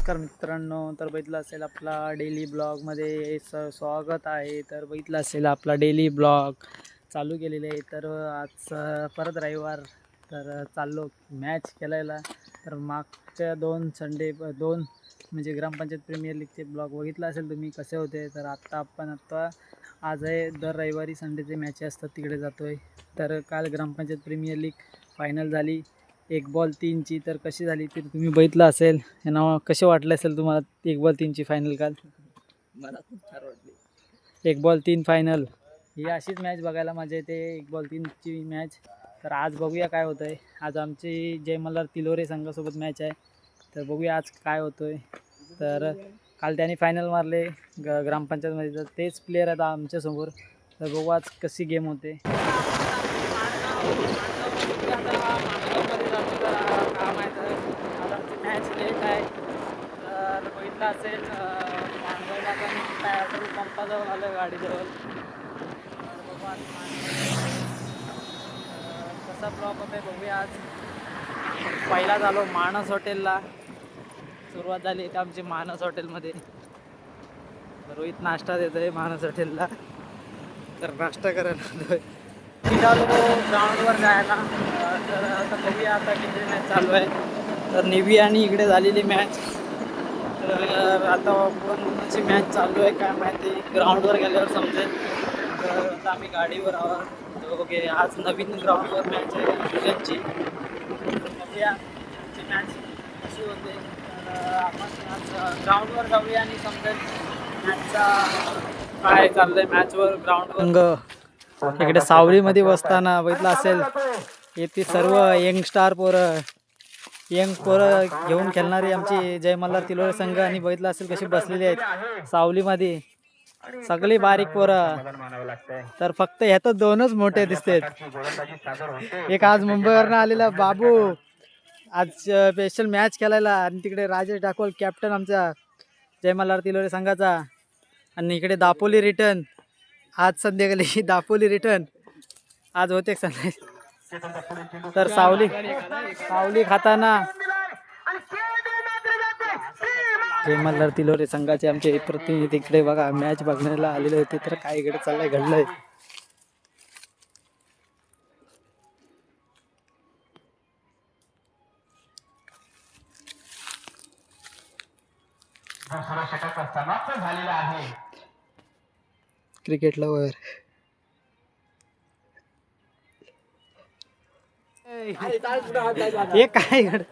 नमस्कार मित्रांनो तर बघितलं असेल आपला डेली ब्लॉगमध्ये स स्वागत आहे. तर बघितलं असेल आपला डेली ब्लॉग चालू केलेले आहे. तर आज परत रविवार तर चाललो मॅच खेळायला. तर मागच्या दोन संडे दोन म्हणजे ग्रामपंचायत प्रीमियर लीगचे ब्लॉग बघितलं असेल तुम्ही कसे होते? तर आत्ता आपण आत्ता आज आहे दर रविवारी संडेचे मॅचे असतात तिकडे जातो आहे तर काल ग्रामपंचायत प्रीमियर लीग फायनल झाली. एक बॉल तीनची तर कशी झाली? ते तुम्ही बघितलं असेल. यांना कसे वाटले असेल तुम्हाला? एक बॉल तीनची फायनल काल. मला खूप छान वाटली. एक बॉल तीन फायनल ही अशीच मॅच बघायला मजा येते. एक बॉल तीनची मॅच तर आज बघूया काय होतं आहे आज आमची जय मल्हार तिलोरे संघासोबत मॅच आहे. तर बघूया आज काय होतं आहे तर काल त्यांनी फायनल मारले ग ग्रामपंचायतमध्ये. तर तेच प्लेयर आहेत आमच्यासमोर. तर बघू आज कशी गेम होते. मॅच लेट आहे तर बघितलं असेल मांडवायला पण पेट्रोल पंपाजवळ आलं गाडीजवळ तर बघू आज मांडवायला. अं, कसा ब्लॉक होते बघूया आज पहिला झालो मानस हॉटेलला. सुरुवात झाली इथे आमची मानस हॉटेलमध्ये. रोहित नाश्ता देतोय मानस हॉटेलला. तर नाश्ता करायला आलोय. निघालो ग्राउंडवर जायला तर आता बघूया आता किती मॅच चालू आहे. तर नेव्ही आणि इकडे झालेली मॅच तर आता कोणाची मॅच चालू आहे काय माहिती ग्राउंडवर गेल्यावर समजेल. तर आता आम्ही गाडीवर आहोत. ओके आज नवीन ग्राउंडवर मॅच आहे डिव्हिजनची बघूया मॅच कशी होते. तर आपण आज ग्राउंडवर जाऊया आणि समजेल मॅचचा काय चाललंय मॅचवर ग्राउंडवर. इकडे सावलीमध्ये बसताना बघितलं असेल येथे सर्व यंग स्टार पोरं यंग पोरं घेऊन खेळणारी आमची जय मल्हार तिलोरे संघ आणि बघितलं असेल कशी बसलेली आहेत. सावलीमध्ये. सगळी बारीक पोरं. तर फक्त ह्यात दोनच मोठे दिसतात एक आज मुंबईवरनं आलेला बाबू. आज स्पेशल मॅच खेळायला. आणि तिकडे राजेश डाकोल कॅप्टन आमचा जय मल्हार तिलोरे संघाचा. आणि इकडे दापोली रिटर्न आज संध्याकाळी दापोली रिटर्न आज होते संध्याकाळी तर सावली सावली खाताना जय मल्हार तिलोरे संघाचे आमचे प्रतिनिधी इकडे बघा मॅच बघण्याला आलेले होते तर काय इकडे चाललंय घडलंय? झालेला आहे. क्रिकेट लवर हे काय घड